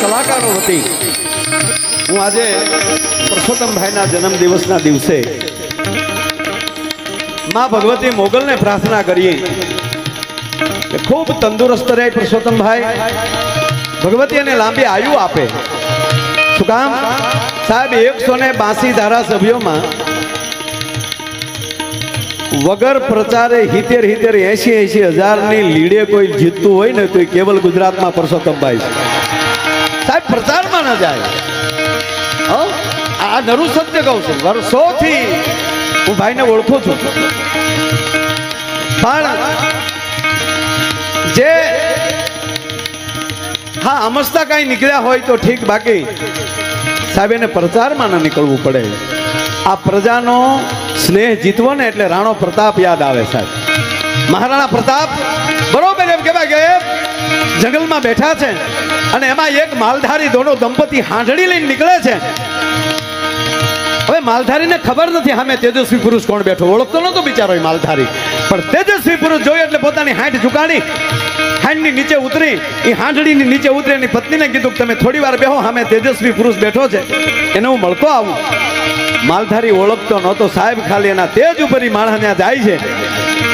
કલાકારો વતી હું આજે પરસોત્તમભાઈના જન્મદિવસના દિવસે મા ભગવતી મોગલને પ્રાર્થના કરીએ. કે ખૂબ તંદુરસ્ત રહે પરસોત્તમભાઈ. ભગવતી એને લાંબી આયુ આપે. શું કામ? સાહેબ, એકસો ને બાસી ધારાસભ્યોમાં વગર પ્રચારે હિતેર હિતેર એસી એસી હજારની લીડે કોઈ જીતતું હોય ને તો કેવલ ગુજરાતમાં પરસોત્તમભાઈ છે. સાહેબ, પ્રચારમાં ન જાય. આ નરુ સત્ય કહું છું. વર્ષોથી હું ભાઈને ઓળખું છું. પણ જે હા, અમસ્તા કાંઈ નીકળ્યા હોય તો ઠીક, બાકી સાહેબ, એને પ્રચારમાં ન નીકળવું પડે. આ પ્રજાનો સ્નેહ જીતવો ને એટલે રાણો પ્રતાપ યાદ આવે, સાહેબ. મહારાણા પ્રતાપ, બરોબર એમ કહેવાય કે જંગલમાં બેઠા છે અને એમાં એક માલધારી દોનો દંપતી હાંડળી લઈને નીકળે છે. હવે માલધારીને ખબર નથી સામે તેજસ્વી પુરુષ કોણ બેઠો. ઓળખતો નતો બિચારો માલધારી. પણ તેજસ્વી પુરુષ જોયો એટલે પોતાની હાંઠ ઝુકાણી, હાંડની નીચે ઉતરી, એ હાંડળીની નીચે ઉતરી એની પત્નીને કીધું તમે થોડી વાર બેહો, સામે તેજસ્વી પુરુષ બેઠો છે. એને હું મળતો આવું. માલધારી ઓળખતો નહોતો. સાહેબ ખાલી એના તેજ ઉપર માણસ ત્યાં જાય છે.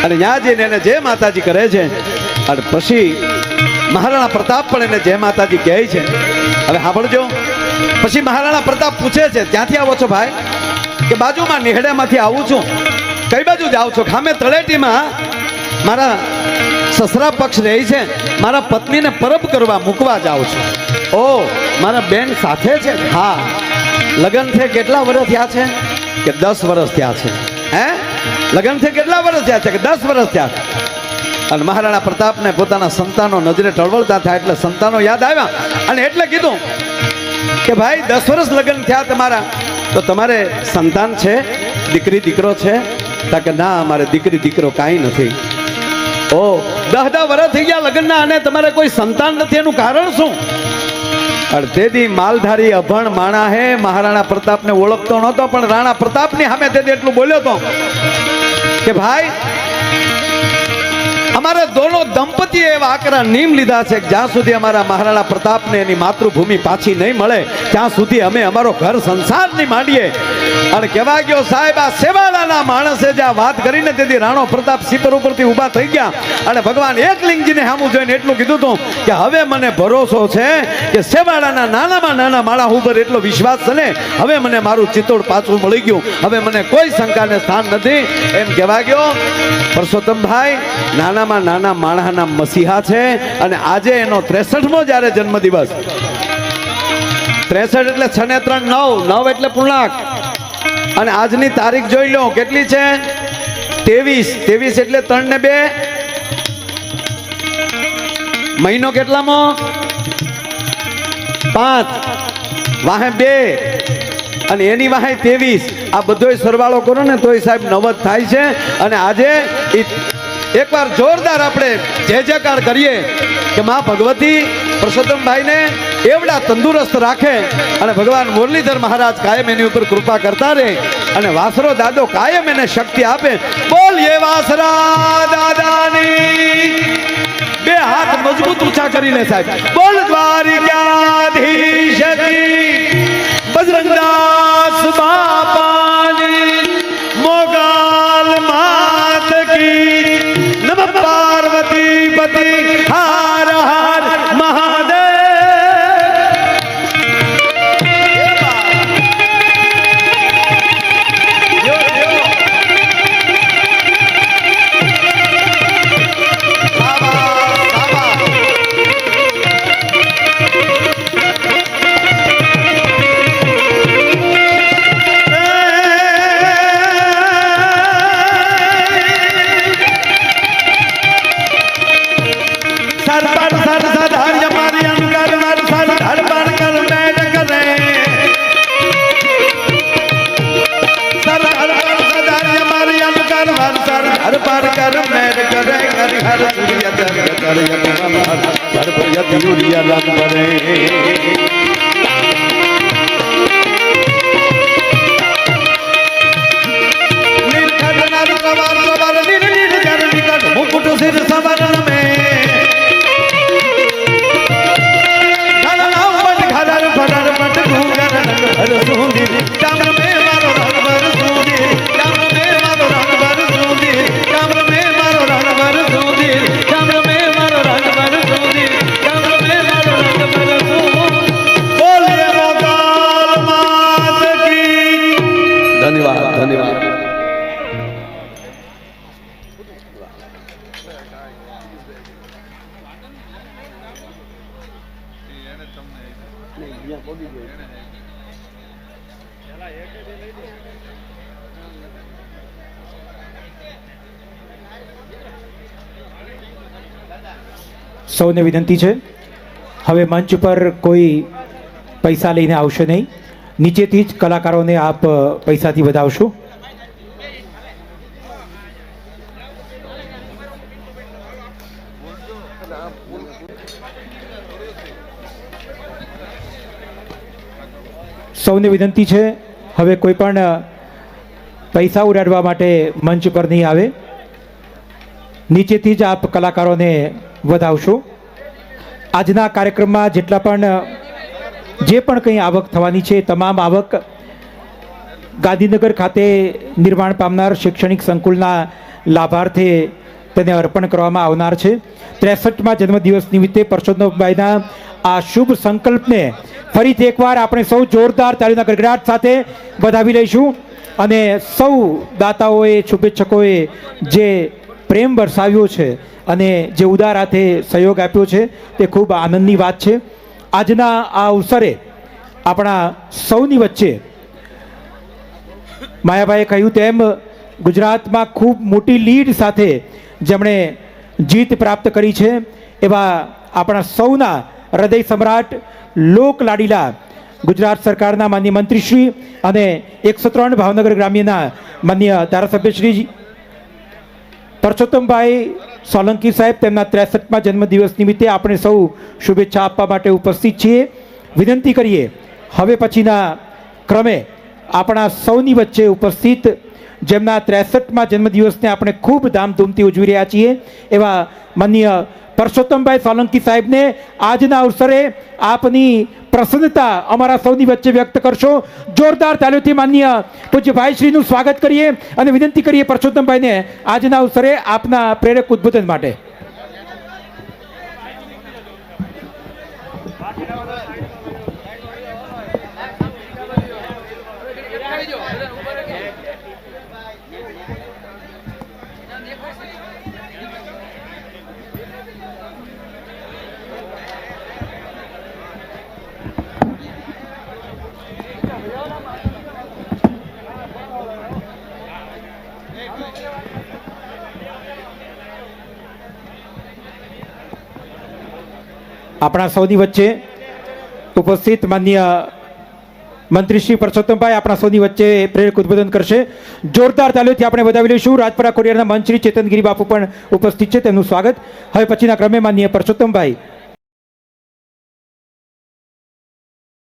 અને ત્યાં જઈને એને જે માતાજી કરે છે. અને પછી મહારાણા પ્રતાપ પણ એને જય માતાજી કહે છે. હવે સાંભળજો. પછી મહારાણા પ્રતાપ પૂછે છે ત્યાંથી આવો છો ભાઈ? કે બાજુમાં નિહડામાંથી આવું છું. કઈ બાજુ જાઓ છો? ખામે તળેટીમાં મારા સસરા પક્ષ રહે છે. મારા પત્નીને પરબ કરવા મૂકવા જાઉં છું. ઓ, મારા બેન સાથે છે? હા. લગ્ન છે કેટલા વર્ષ થયા છે? કે દસ વર્ષ થયા છે? હે? લગ્ન છે કેટલા વર્ષ થયા છે? કે દસ વર્ષ થયા છે? અને મહારાણા પ્રતાપને પોતાના સંતાનો નજરે ટળવળતા થાય એટલે સંતાનો યાદ આવ્યા. અને એટલે કીધું કે ભાઈ, દસ વર્ષ લગ્ન થયા તમારા, તો તમારે સંતાન છે, દીકરી, દીકરો છે? તા કે ના અમારે દીકરી, દીકરો કાંઈ નથી. ઓ, દહ દહ વર્ષ થઈ ગયા લગ્નના અને તમારે કોઈ સંતાન નથી, એનું કારણ શું? અને તેથી માલધારી અભણ માણા હે, મહારાણા પ્રતાપને ઓળખતો નહોતો, પણ રાણા પ્રતાપની સામે તેથી એટલું બોલ્યો તો કે ભાઈ અમારે દોનો દંપતીએ એવા આકરા નિયમ લીધા છે કે જ્યાં સુધી અમારા મહારાણા પ્રતાપને એની માતૃભૂમિ પાછી નહીં મળે, ત્યાં સુધી અમે અમારો ઘર સંસાર નહીં માંડીએ. અને કહેવા ગયો, સાહેબ, આ સેવાળાના માણસે જે આ વાત કરીને તેથી રાણો પ્રતાપ સિપર ઉપરથી ઊભા થઈ ગયા. અને ભગવાન એકલિંગજીને સામું જોઈને એટલું કીધું હતું કે, હવે મને ભરોસો છે કે સેવાળાના નાનામાં નાના માળા ઉપર એટલો વિશ્વાસ છે ને, હવે મને મારું ચિત્તોડ પાછું મળી ગયું. હવે મને કોઈ શંકાને સ્થાન નથી. એમ કહેવા ગયો, પરસોત્તમભાઈ નાનામાં નાના માણસના મસીહા છે અને આજે એનો ત્રેસઠમો જ્યારે જન્મદિવસ. ત્રેસઠ એટલે છ ને ત્રણ, નવ નવ એટલે પૂર્ણાંક. અને આજની તારીખ જોઈ લો, કેટલી છે? ત્રેવીસ. ત્રેવીસ એટલે ત્રણ ને બે. મહિનો કેટલામાં? પાંચ. વાહે બે. અને એની વાહે ત્રેવીસ. આ બધોય સરવાળો કરો ને તોય સાહેબ નવદ થાય છે. અને આજે એકવાર જોરદાર આપણે જય જયકાર કરીએ કે મા ભગવતી પરસોત્તમભાઈને એવડા તંદુરસ્ત રાખે અને ભગવાન મુરલીધર મહારાજ કાયમ એની ઉપર કૃપા કરતા રહે અને વાસરો દાદો કાયમ એને શક્તિ આપે. બોલીએ વાસરા દાદાની. બે હાથ મજબૂત ઊંચા કરીને સાહેબ. બોલ દ્વારિકાધીશ બજરંગદાસ कर यति नमः सर्व यति युर्य लंबरे ધન્યવાદ ધન્યવાદ. સૌને વિનંતી છે. હવે મંચ પર કોઈ પૈસા લઈને આવશે નહીં. નીચેથી જ કલાકારોને આપ પૈસાથી વધાવશો? સૌને વિનંતી છે, હવે કોઈ પણ પૈસા ઉડાડવા માટે મંચ પર નહીં આવે. નીચેથી જ આપ કલાકારોને વધાવશો. આજના કાર્યક્રમમાં જેટલા પણ જે પણ કંઈ આવક થવાની છે, તમામ આવક ગાંધીનગર ખાતે નિર્માણ પામનાર શૈક્ષણિક સંકુલના લાભાર્થે તેને અર્પણ કરવામાં આવનાર છે. ત્રેસઠમાં જન્મદિવસ નિમિત્તે પરસોત્તમભાઈના આ શુભ સંકલ્પને ફરીથી એકવાર આપણે સૌ જોરદાર તાળીના ગડગડાટ સાથે વધાવી લઈશું. અને સૌ દાતાઓએ, શુભેચ્છકોએ જે પ્રેમ વરસાવ્યો છે અને જે ઉદાર હાથે સહયોગ આપ્યો છે, તે ખૂબ આનંદની વાત છે. આજના આ અવસરે આપણા સૌની વચ્ચે માયાભાઈએ કહ્યું તેમ ગુજરાતમાં ખૂબ મોટી લીડ સાથે જેમણે જીત પ્રાપ્ત કરી છે એવા આપણા સૌના હૃદય સમ્રાટ લોક લાડીલા ગુજરાત સરકારના માન્ય મંત્રીશ્રી અને એકસો ત્રણ ભાવનગર ગ્રામ્યના માન્ય ધારાસભ્યશ્રી પરસોત્તમભાઈ સોલંકી સાહેબ, તેમના ત્રેસઠમાં જન્મદિવસ નિમિત્તે આપણે સૌ શુભેચ્છા આપવા માટે ઉપસ્થિત છીએ. વિનંતી કરીએ, હવે પછીના ક્રમે આપણા સૌની વચ્ચે ઉપસ્થિત જેમના ત્રેસઠમાં જન્મદિવસને આપણે ખૂબ ધામધૂમથી ઉજવી રહ્યા છીએ, એવા માન્ય પરસોત્તમભાઈ સોલંકી સાહેબને આજના અવસરે આપની પ્રસન્નતા અમારા સૌની વચ્ચે વ્યક્ત કરશો. જોરદાર તાલીઓથી માન્ય પૂજ્ય શ્રીનું સ્વાગત કરીએ અને વિનંતી કરીએ પરસોત્તમભાઈને આજના અવસરે આપના પ્રેરક ઉદ્બોધન માટે. આપણા સૌની વચ્ચે ઉપસ્થિત માન્ય મંત્રી શ્રી પરસોત્તમભાઈ આપણા સૌની વચ્ચે પ્રેરક ઉદબોધન કરશે. જોરદાર તાલીઓથી આપણે વધાવી લઈશું. રાજપરા કોરિયરના મંત્રી ચેતનગીરી બાપુ પણ ઉપસ્થિત છે. તેમનું સ્વાગત. હવે પછીના ક્રમે માન્ય પરસોત્તમભાઈ.